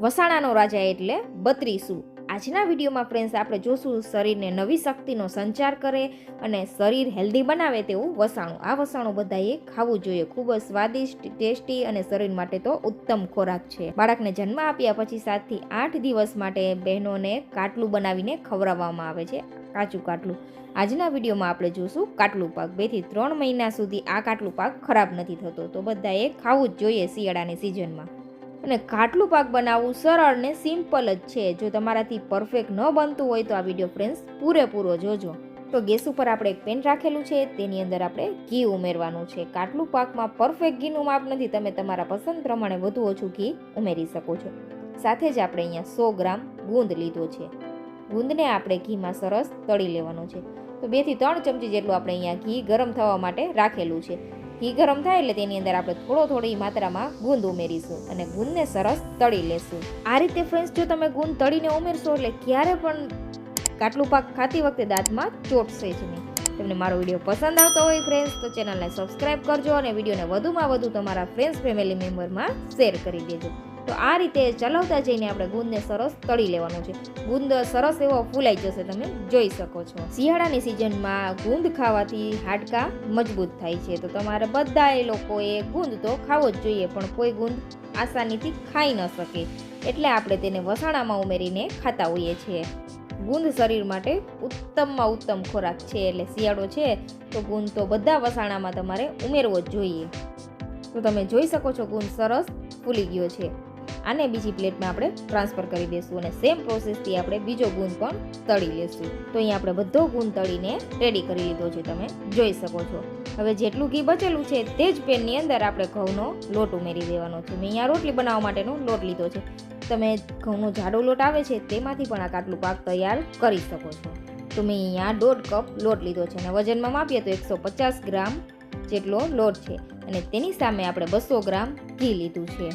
વસાણાનો રાજા એટલે બત્રીસુ. આજના વિડીયોમાં ફ્રેન્ડ્સ આપણે જોશું શરીરને નવી શક્તિનો સંચાર કરે અને શરીર હેલ્ધી બનાવે તેવું વસાણું. આ વસાણું બધાએ ખાવું જોઈએ. ખૂબ જ સ્વાદિષ્ટ, ટેસ્ટી અને શરીર માટે તો ઉત્તમ ખોરાક છે. બાળકને જન્મ આપ્યા પછી સાતથી આઠ દિવસ માટે બહેનોને કાટલું બનાવીને ખવડાવવામાં આવે છે. કાચું કાટલું. આજના વિડીયોમાં આપણે જોશું કાટલું પાક. બેથી ત્રણ મહિના સુધી આ કાટલું પાક ખરાબ નથી થતો. તો બધાએ ખાવું જ જોઈએ શિયાળાની સિઝનમાં અને કાટલું પાક બનાવવું સરળ ને સિમ્પલ જ છે. જો તમારાથી પરફેક્ટ ન બનતું હોય તો આ વીડિયો ફ્રેન્ડ્સ પૂરેપૂરો જોજો. તો ગેસ ઉપર આપણે એક પેન રાખેલું છે. તેની અંદર આપણે ઘી ઉમેરવાનું છે. કાટલું પાકમાં પરફેક્ટ ઘીનું માપ નથી. તમે તમારા પસંદ પ્રમાણે વધુ ઓછું ઘી ઉમેરી શકો છો. સાથે જ આપણે અહીંયા સો ગ્રામ ગુંદ લીધો છે. ગુંદને આપણે ઘીમાં સરસ તળી લેવાનું છે. તો બેથી ત્રણ ચમચી જેટલું આપણે અહીંયા ઘી ગરમ થવા માટે રાખેલું છે. ઘી ગરમ થાય એટલે તેની અંદર આપણે થોડો થોડી માત્રામાં ગુંદ ઉમેરીશું અને ગુંદને સરસ તળી લેશું. આ રીતે ફ્રેન્ડ્સ જો તમે ગુંદ તળીને ઉમેરશો એટલે ક્યારે પણ કાટલું પાક ખાતી વખતે દાંતમાં ચોટશે જ નહીં. તમને મારો વીડિયો પસંદ આવતો હોય ફ્રેન્ડ્સ તો ચેનલને સબસ્ક્રાઈબ કરજો અને વિડીયોને વધુમાં વધુ તમારા ફ્રેન્ડ્સ ફેમિલી મેમ્બરમાં શેર કરી દેજો. તો આ રીતે ચલાવતા જઈને આપણે ગુંદને સરસ તળી લેવાનું છે. ગુંદ સરસ એવો ફૂલાઈ જશે, તમે જોઈ શકો છો. શિયાળાની સિઝનમાં ગુંદ ખાવાથી હાડકા મજબૂત થાય છે. તો તમારે બધાએ લોકોએ ગુંદ તો ખાવો જ જોઈએ, પણ કોઈ ગુંદ આસાનીથી ખાઈ ન શકે. એટલે આપણે તેને વસાણામાં ઉમેરીને ખાતા હોઈએ છીએ. ગુંદ શરીર માટે ઉત્તમમાં ઉત્તમ ખોરાક છે, એટલે શિયાળો છે, તો ગુંદ તો બધા વસાણામાં તમારે ઉમેરવો જ જોઈએ. તો તમે જોઈ શકો છો, ગુંદ સરસ ફૂલી ગયો છે. આને બીજી પ્લેટમાં આપણે ટ્રાન્સફર કરી દઈશું અને સેમ પ્રોસેસથી આપણે બીજો ગુંદ પણ તળી લેશું. તો અહીંયા આપણે બધો ગુંદ તળીને રેડી કરી લીધો છે, તમે જોઈ શકો છો. હવે જેટલું ઘી બચેલું છે તે જ પેનની અંદર આપણે ઘઉંનો લોટ ઉમેરી દેવાનો છે. મેં અહીંયા રોટલી બનાવવા માટેનો લોટ લીધો છે. તમે ઘઉંનો જાડો લોટ આવે છે તેમાંથી પણ આ કાટલું પાક તૈયાર કરી શકો છો. તો મેં અહીંયા દોઢ કપ લોટ લીધો છે અને વજનમાં માપીએ તો એકસો પચાસ ગ્રામ જેટલો લોટ છે. અને તેની સામે આપણે બસો ગ્રામ ઘી લીધું છે.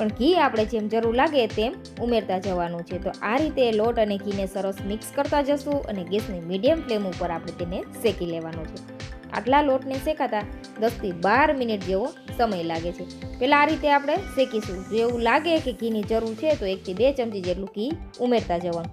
પણ ઘી આપણે જેમ જરૂર લાગે તેમ ઉમેરતા જવાનું છે. તો આ રીતે લોટ અને ઘીને સરસ મિક્સ કરતા જશું અને ગેસની મીડિયમ ફ્લેમ ઉપર આપણે તેને શેકી લેવાનું છે. આટલા લોટને શેકાતા દસથી બાર મિનિટ જેવો સમય લાગે છે. પહેલાં આ રીતે આપણે શેકીશું. જો એવું લાગે કે ઘીની જરૂર છે તો એકથી બે ચમચી જેટલું ઘી ઉમેરતા જવાનું.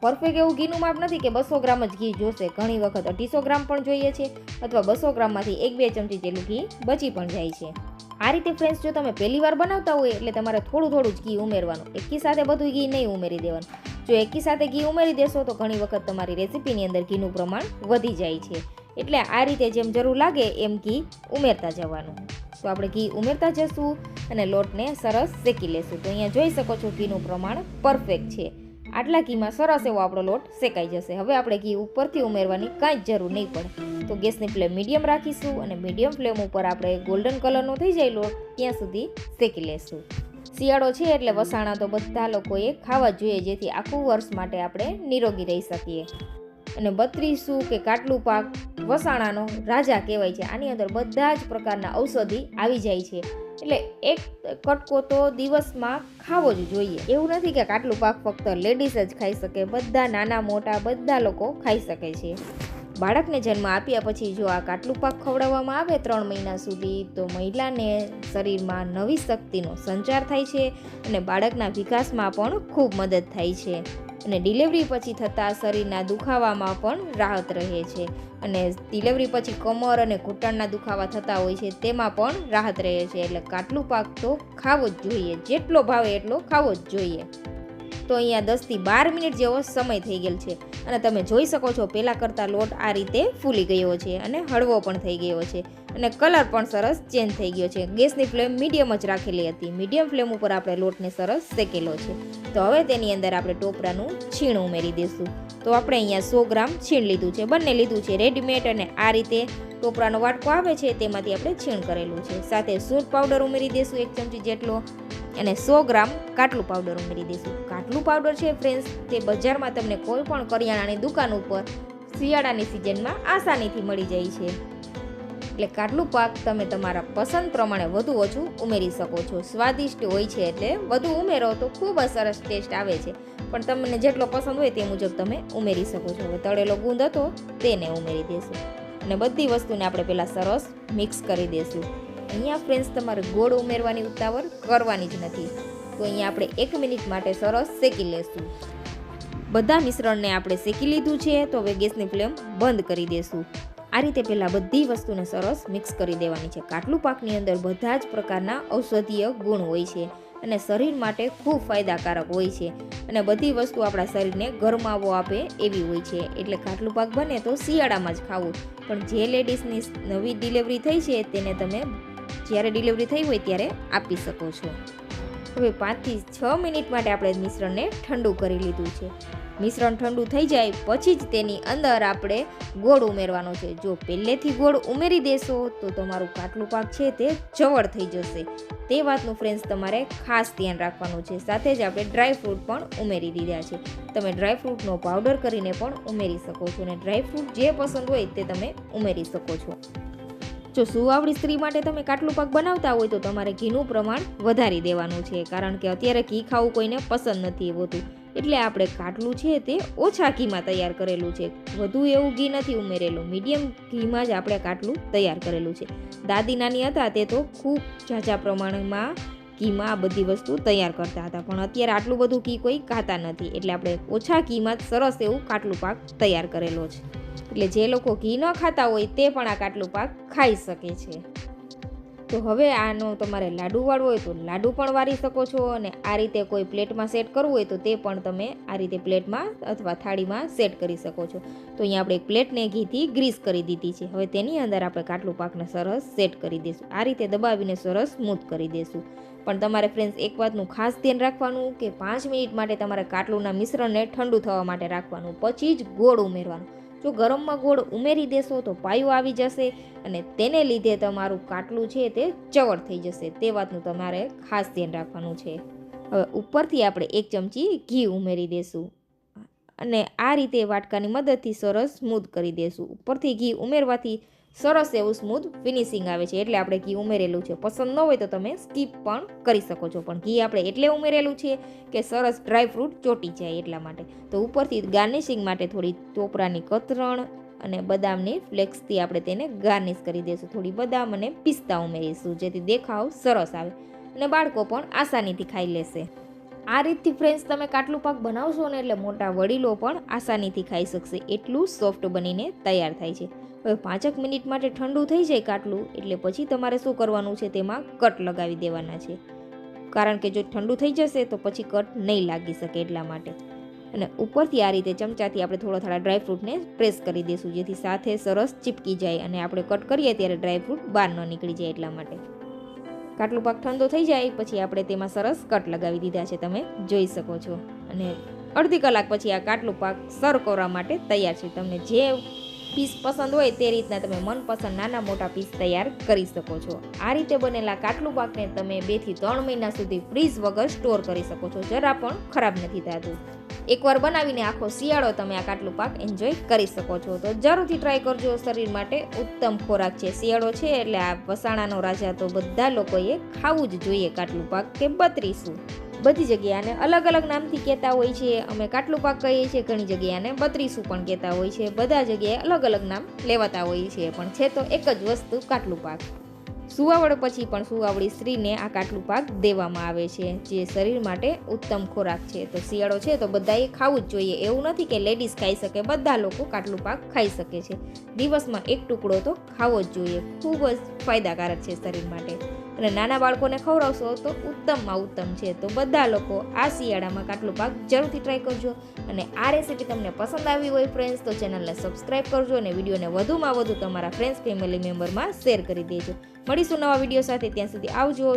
પરફેક્ટ એવું ઘીનું માપ નથી કે બસો ગ્રામ જ ઘી જોશે. ઘણી વખત અઢીસો ગ્રામ પણ જોઈએ છે અથવા બસો ગ્રામમાંથી એક બે ચમચી જેટલું ઘી બચી પણ જાય છે. આ રીતે ફ્રેન્ડ્સ જો તમે પહેલી વાર બનાવતા હોય, એટલે તમારે થોડું થોડું જ ઘી ઉમેરવાનું. એકી સાથે બધું ઘી નહીં ઉમેરી દેવાનું. જો એકી સાથે ઘી ઉમેરી દેશો, તો ઘણી વખત તમારી રેસીપીની અંદર ઘીનું પ્રમાણ વધી જાય છે. એટલે આ રીતે જેમ જરૂર લાગે, એમ ઘી ઉમેરતા જવાનું. તો આપણે ઘી ઉમેરતા જશું અને લોટને સરસ શેકી લેશું. તો અહીંયા જોઈ શકો છો, ઘીનું પ્રમાણ પરફેક્ટ છે. આટલા ઘીમાં સરસ એવો આપણો લોટ શેકાઈ જશે. હવે આપણે ઘી ઉપરથી ઉમેરવાની કાંઈ જ જરૂર નહીં પડે. તો ગેસની ફ્લેમ મીડિયમ રાખીશું અને મીડિયમ ફ્લેમ ઉપર આપણે ગોલ્ડન કલરનો થઈ જાય લોટ ત્યાં સુધી શેકી લેશું. શિયાળો છે એટલે વસાણા તો બધા લોકોએ ખાવા જોઈએ, જેથી આખું વર્ષ માટે આપણે નિરોગી રહી શકીએ. અને બત્રીસું કે કાટલું પાક વસાણાનો રાજા કહેવાય છે. આની અંદર બધા જ પ્રકારના ઔષધિ આવી જાય છે. એટલે એક કટકો તો દિવસમાં ખાવો જ જોઈએ. એવું નથી કે કાટલું પાક ફક્ત લેડીઝ જ ખાઈ શકે, બધા નાના મોટા બધા લોકો ખાઈ શકે છે. બાળકને જન્મ આપ્યા પછી જો આ કાટલું પાક ખવડાવવામાં આવે ત્રણ મહિના સુધી, તો મહિલાને શરીરમાં નવી શક્તિનો સંચાર થાય છે અને બાળકના વિકાસમાં પણ ખૂબ મદદ થાય છે. અને ડિલિવરી પછી થતા શરીરના દુખાવામાં પણ રાહત રહે છે. અને ડિલિવરી પછી કમર અને ઘૂંટણના દુખાવા થતા હોય છે, તેમાં પણ રાહત રહે છે. એટલે કાટલું પાક તો ખાવો જ જોઈએ, જેટલો ભાવે એટલો ખાવો જ જોઈએ. તો અહીંયા દસથી બાર મિનિટ જેવો સમય થઈ ગયેલ છે. અને તમે જોઈ શકો છો, પહેલાં કરતાં લોટ આ રીતે ફૂલી ગયો છે અને હળવો પણ થઈ ગયો છે. અને કલર પણ સરસ ચેન્જ થઈ ગયો છે. ગેસની ફ્લેમ મીડિયમ જ રાખેલી હતી. મીડિયમ ફ્લેમ ઉપર આપણે લોટને સરસ શેકેલો છે. તો હવે તેની અંદર આપણે ટોપરાનું છીણ ઉમેરી દઈશું. તો આપણે અહીંયા સો ગ્રામ છીણ લીધું છે. બંને લીધું છે રેડીમેડ અને આ રીતે ટોપરાનો વાટકો આવે છે, તેમાંથી આપણે છીણ કરેલું છે. સાથે સૂંઠ પાવડર ઉમેરી દઈશું એક ચમચી જેટલો. અને સો ગ્રામ કાટલું પાવડર ઉમેરી દઈશું. કાટલું પાવડર છે ફ્રેન્ડ્સ તે બજારમાં તમને કોઈ પણ કરિયાણાની દુકાન ઉપર શિયાળાની સિઝનમાં આસાનીથી મળી જાય છે. એટલે કાટલું પાક તમે તમારા પસંદ પ્રમાણે વધુ ઓછું ઉમેરી શકો છો. સ્વાદિષ્ટ હોય છે એટલે વધુ ઉમેરો તો ખૂબ જ સરસ ટેસ્ટ આવે છે. પણ તમને જેટલો પસંદ હોય તે મુજબ તમે ઉમેરી શકો છો. હવે તળેલો ગુંદ હતો તેને ઉમેરી દેશું અને બધી વસ્તુને આપણે પહેલાં સરસ મિક્સ કરી દઈશું. અહીંયા ફ્રેન્ડ્સ તમારે ગોળ ઉમેરવાની ઉતાવળ કરવાની જ નથી. તો અહીંયા આપણે એક મિનિટ માટે સરસ શેકી લેશું. બધા મિશ્રણને આપણે શેકી લીધું છે, તો હવે ગેસની ફ્લેમ બંધ કરી દેશું. આ રીતે પહેલાં બધી વસ્તુને સરસ મિક્સ કરી દેવાની છે. કાટલું પાકની અંદર બધા જ પ્રકારના ઔષધીય ગુણ હોય છે અને શરીર માટે ખૂબ ફાયદાકારક હોય છે. અને બધી વસ્તુ આપણા શરીરને ગરમાવો આપે એવી હોય છે. એટલે કાટલું પાક બને તો શિયાળામાં જ ખાવું. પણ જે લેડીઝની નવી ડિલિવરી થઈ છે, તેને તમે જ્યારે ડિલિવરી થઈ હોય ત્યારે આપી શકો છો. હવે પાંચથી છ મિનિટ માટે આપણે મિશ્રણને ઠંડુ કરી લીધું છે. મિશ્રણ ઠંડુ થઈ જાય પછી જ તેની અંદર આપણે ગોળ ઉમેરવાનો છે. જો પહેલેથી ગોળ ઉમેરી દેશો તો તમારું કાટલું પાક છે તે જવળ થઈ જશે. તે વાતનું ફ્રેન્ડ્સ તમારે ખાસ ધ્યાન રાખવાનું છે. સાથે જ આપણે ડ્રાય ફ્રૂટ પણ ઉમેરી દીધા છે. તમે ડ્રાય ફ્રૂટનો પાવડર કરીને પણ ઉમેરી શકો છો અને ડ્રાય ફ્રૂટ જે પસંદ હોય તે તમે ઉમેરી શકો છો. જો સુવાવડી સ્ત્રી માટે તમે કાટલું પાક બનાવતા હોય તો તમારે ઘીનું પ્રમાણ વધારી દેવાનું છે, કારણ કે અત્યારે ઘી ખાવું કોઈને પસંદ નથી હોતું. એટલે આપણે કાટલું છે તે ઓછા ઘીમાં તૈયાર કરેલું છે. વધુ એવું ઘી નથી ઉમેરેલું. મીડિયમ ઘીમાં જ આપણે કાટલું તૈયાર કરેલું છે. દાદી નાની હતા તે તો ખૂબ ઝાઝા પ્રમાણમાં ઘીમાં આ બધી વસ્તુ તૈયાર કરતા હતા. પણ અત્યારે આટલું બધું ઘી કોઈ ખાતા નથી. એટલે આપણે ઓછા ઘીમાં સરસ એવું કાટલું પાક તૈયાર કરેલો છે. એટલે જે લોકો ઘી ન ખાતા હોય તે પણ આ કાટલું પાક ખાઈ શકે છે. તો હવે આનો તમારે લાડુ વાળવો હોય તો લાડુ પણ વારી શકો છો અને આ રીતે કોઈ પ્લેટમાં સેટ કરવું હોય તો તે પણ તમે આ રીતે પ્લેટમાં અથવા થાળીમાં સેટ કરી શકો છો. તો અહીંયા આપણે પ્લેટને ઘીથી ગ્રીસ કરી દીધી છે. હવે તેની અંદર આપણે કાટલું પાકને સરસ સેટ કરી દઈશું આ રીતે દબાવીને સરસ સ્મૂથ કરી દઈશું પણ તમારે ફ્રેન્ડ્સ એક વાતનું ખાસ ધ્યાન રાખવાનું કે પાંચ મિનિટ માટે તમારે કાટલુંના મિશ્રણને ઠંડુ થવા માટે રાખવાનું, પછી જ ગોળ ઉમેરવાનું. જો ગરમમાં ગોળ ઉમેરી દેશો તો પાયો આવી જશે અને તેને લીધે તમારું કાટલું છે તે ચવડ થઈ જશે. તે વાતનું તમારે ખાસ ધ્યાન રાખવાનું છે. હવે ઉપરથી આપણે એક ચમચી ઘી ઉમેરી દેશું અને આ રીતે વાટકાની મદદથી સરસ સ્મૂધ કરી દેશું. ઉપરથી ઘી ઉમેરવાથી સરસ એવું સ્મૂથ ફિનિશિંગ આવે છે. એટલે આપણે ઘી ઉમેરેલું છે. પસંદ ન હોય તો તમે સ્કીપ પણ કરી શકો છો. પણ ઘી આપણે એટલે ઉમેરેલું છે કે સરસ ડ્રાય ફ્રૂટ ચોટી જાય એટલા માટે. તો ઉપરથી ગાર્નિશિંગ માટે થોડી ટોપરાની કતરણ અને બદામની ફ્લેક્સથી આપણે તેને ગાર્નિશ કરી દઈશું. થોડી બદામ અને પિસ્તા ઉમેરીશું, જેથી દેખાવ સરસ આવે અને બાળકો પણ આસાનીથી ખાઈ લેશે. આ રીતથી ફ્રેન્ડ્સ તમે કાટલું પાક બનાવશો ને એટલે મોટા વડીલો પણ આસાનીથી ખાઈ શકશે. એટલું સોફ્ટ બનીને તૈયાર થાય છે. હવે પાંચેક મિનિટ માટે ઠંડુ થઈ જાય કાટલું, એટલે પછી તમારે શું કરવાનું છે તેમાં કટ લગાવી દેવાના છે. કારણ કે જો ઠંડુ થઈ જશે તો પછી કટ નહીં લાગી શકે એટલા માટે. અને ઉપરથી આ રીતે ચમચાથી આપણે થોડા થોડા ડ્રાયફ્રૂટને પ્રેસ કરી દઈશું જેથી સાથે સરસ ચીપકી જાય અને આપણે કટ કરીએ ત્યારે ડ્રાયફ્રૂટ બહાર ન નીકળી જાય એટલા માટે. કાટલું પાક ઠંડો થઈ જાય, પછી આપણે તેમાં સરસ કટ લગાવી દીધા છે, તમે જોઈ શકો છો. અને અડધી કલાક પછી આ કાટલું પાક સર્વ કરવા માટે તૈયાર છે. તમને જે પીસ પસંદ હોય તે રીતના તમે મનપસંદ નાના મોટા પીસ તૈયાર કરી શકો છો. આ રીતે બનેલા કાટલું પાકને તમે બેથી ત્રણ મહિના સુધી ફ્રીઝ વગર સ્ટોર કરી શકો છો. જરા પણ ખરાબ નથી થતું. એકવાર બનાવીને આખો શિયાળો તમે આ કાટલું પાક એન્જોય કરી શકો છો. તો જરૂરથી ટ્રાય કરજો. શરીર માટે ઉત્તમ ખોરાક છે. શિયાળો છે એટલે આ વસાણાનો રાજા તો બધા લોકોએ ખાવું જ જોઈએ કાટલું પાક કે બત્રીસું. બધી જગ્યાને અલગ અલગ નામથી કહેતા હોય છે. અમે કાટલું પાક કહીએ છીએ, ઘણી જગ્યાને બત્રીસું પણ કહેતા હોય છે. બધા જગ્યાએ અલગ અલગ નામ લેવાતા હોઈએ છીએ પણ છે તો એક જ વસ્તુ, કાટલું પાક. સુવાવડ પછી પણ સુવાવડી સ્ત્રીને આ કાટલું પાક દેવામાં આવે છે, જે શરીર માટે ઉત્તમ ખોરાક છે. તો શિયાળો છે તો બધાએ ખાવું જ જોઈએ. એવું નથી કે લેડીઝ ખાઈ શકે, બધા લોકો કાટલું પાક ખાઈ શકે છે. દિવસમાં એક ટુકડો તો ખાવો જ જોઈએ. ખૂબ જ ફાયદાકારક છે શરીર માટે. અને નાના બાળકોને ખવડાવશો તો ઉત્તમમાં ઉત્તમ છે. તો બધા લોકો આ શિયાળામાં કાટલું પાક જરૂરથી ટ્રાય કરજો. અને આ રેસીપી તમને પસંદ આવી હોય ફ્રેન્ડ્સ તો ચેનલને સબસ્ક્રાઈબ કરજો અને વિડીયોને વધુમાં વધુ તમારા ફ્રેન્ડ્સ ફેમિલી મેમ્બરમાં શેર કરી દેજો. મળીશું નવા વીડિયો સાથે, ત્યાં સુધી આવજો.